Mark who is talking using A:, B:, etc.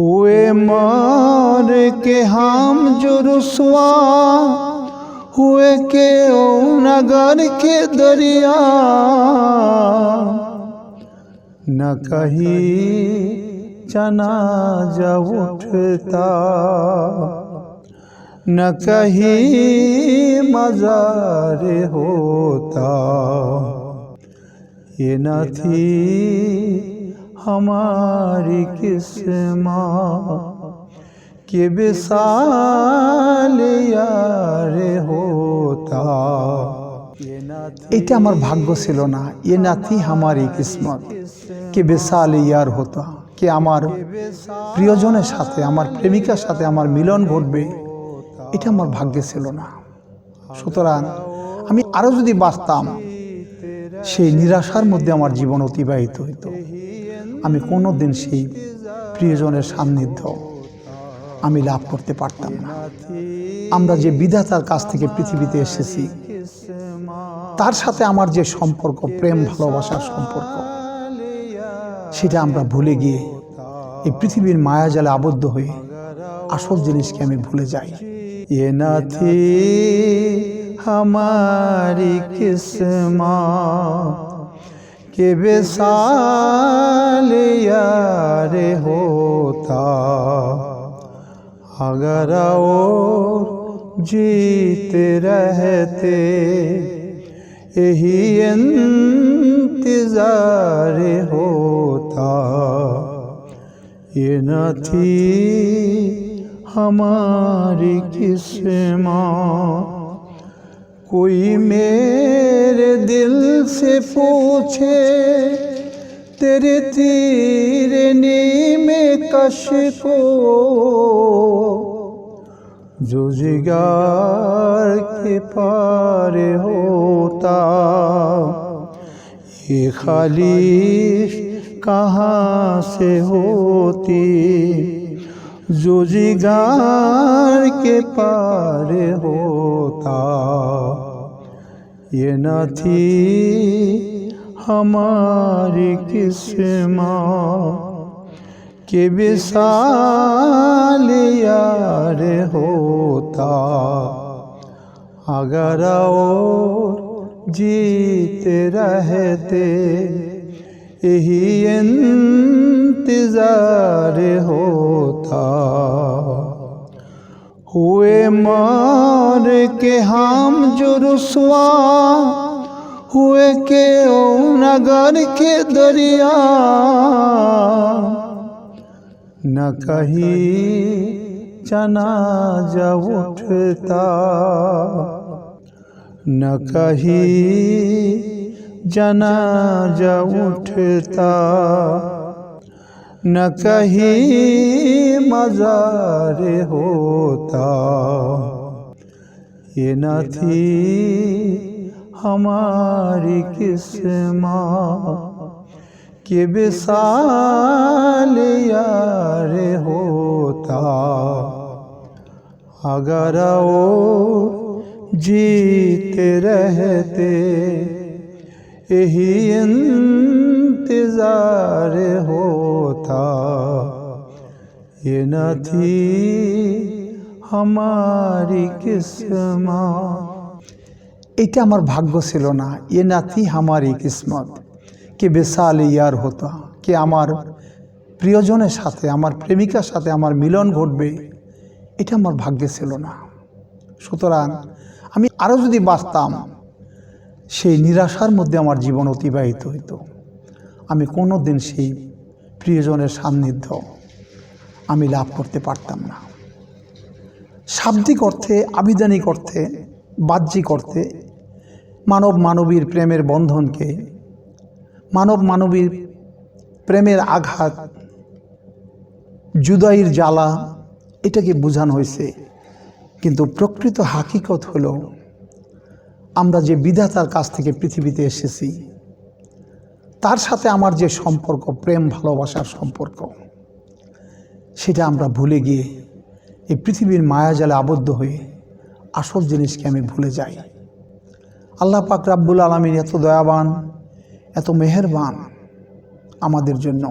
A: ہوئے مار کے ہم جو رسوا، ہوئے کے نگر کے دریا۔ نہ کہیں چنا جا اٹھتا، نہ کہیں مزار ہوتا۔ یہ نہ تھی हमारी किस्मत के विशाल यार होता এটা আমার ভাগ্য ছিল না এ নাতি আমারই কিসমত কে বেসাল ইয়ার হতো কে আমার প্রিয়জনের সাথে আমার প্রেমিকার সাথে আমার মিলন ঘটবে এটা আমার ভাগ্যে ছিল না সুতরাং আমি আরও যদি বাঁচতাম সেই নিরাশার মধ্যে আমার জীবন অতিবাহিত হইতো আমি কোনো দিন সেই প্রিয়জনের সান্নিধ্য আমি লাভ করতে পারতাম না আমরা যে বিধাতার কাছ থেকে পৃথিবীতে এসেছি তার সাথে আমার যে সম্পর্ক প্রেম ভালোবাসার সম্পর্ক সেটা আমরা ভুলে গিয়ে এই পৃথিবীর মায়াজালে আবদ্ধ হয়ে আসল জিনিসকে আমি ভুলে যাই এ নাথি हमारी किस्मत کہ وصال یار ہوتا۔ اگر اور جیت رہتے، یہی انتظار ہوتا۔ یہ نہ تھی ہماری قسمت कोई मेरे दिल से पूछे तेरे तीरने में कश को जो जिगार के पार होता ये खालिश कहाँ से होती جوجیگار کے پار ہوتا، یہ نہ تھی ہماری قسمت کہ وصال یار ہوتا۔ اگر اور جیتے رہتے، یہی انتظار ہوتا ہوئے مار کے ہم جو رسوا، ہوئے کہ اون اگر کے دریا۔ نہ کہیں چنا جا اٹھتا، نہ کہیں جنا جا اٹھتا۔ نہ کہیں مزار ہوتا۔ یہ نہ تھی ہماری قسمہ کہ بسال یار ہوتا۔ اگر او جیتے رہتے، یہی इंतजार होता ये न थी हमारी किस्मत এটা আমার ভাগ্য ছিল না এ নাতি আমারই কিসমত কে বেসাল ইয়ার হতো কে আমার প্রিয়জনের সাথে আমার প্রেমিকার সাথে আমার মিলন ঘটবে এটা আমার ভাগ্যে ছিল না সুতরাং আমি আরও যদি বাঁচতাম সেই নিরাশার মধ্যে আমার জীবন অতিবাহিত হইতো আমি কোনো দিন সেই প্রিয়জনের সান্নিধ্য আমি লাভ করতে পারতাম না। শাব্দিক অর্থে, আবিধানিক অর্থে, বাহ্যিক অর্থে মানব মানবীর প্রেমের বন্ধনকে, মানব মানবীর প্রেমের আঘাত, জুদাইর জ্বালা, এটাকে বোঝানো হয়েছে। কিন্তু প্রকৃত হাকিকত হলো, আমরা যে বিধাতার কাছ থেকে পৃথিবীতে এসেছি তার সাথে আমার যে সম্পর্ক, প্রেম, ভালোবাসার সম্পর্ক, সেটা আমরা ভুলে গিয়ে এই পৃথিবীর মায়াজালে আবদ্ধ হয়ে আসল জিনিসকে আমি ভুলে যাই। আল্লাহ পাক রাব্বুল আলমিন এত দয়াবান, এত মেহেরবান আমাদের জন্য।